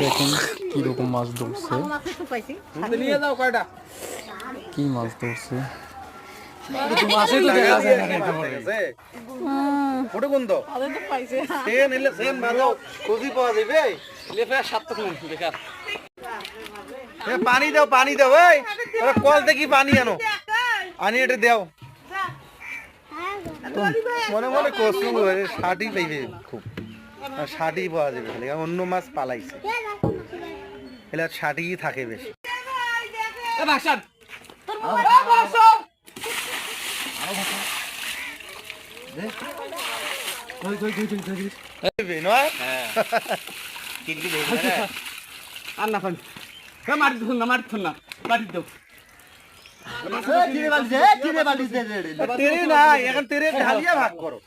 দেখুন কীরকম মাছ ধরছে। কি মাছ ধরছে? পানি দাও পানি দাও কল থেকে পানি আনো। আনি এটা দাও। মনে মনে কষ্ট ষাটই পাইবে খুব। আর ষাটই পাওয়া যাবে খালি অন্য মাছ পালাইছে। এলা ষাটই থাকে বেশি। পাইবে, নয় আর না পানি। মারি ধুন না মারি ধুন না মারি দাও তেরে না এখন তেরে ঢালিয়া ভাগ করো।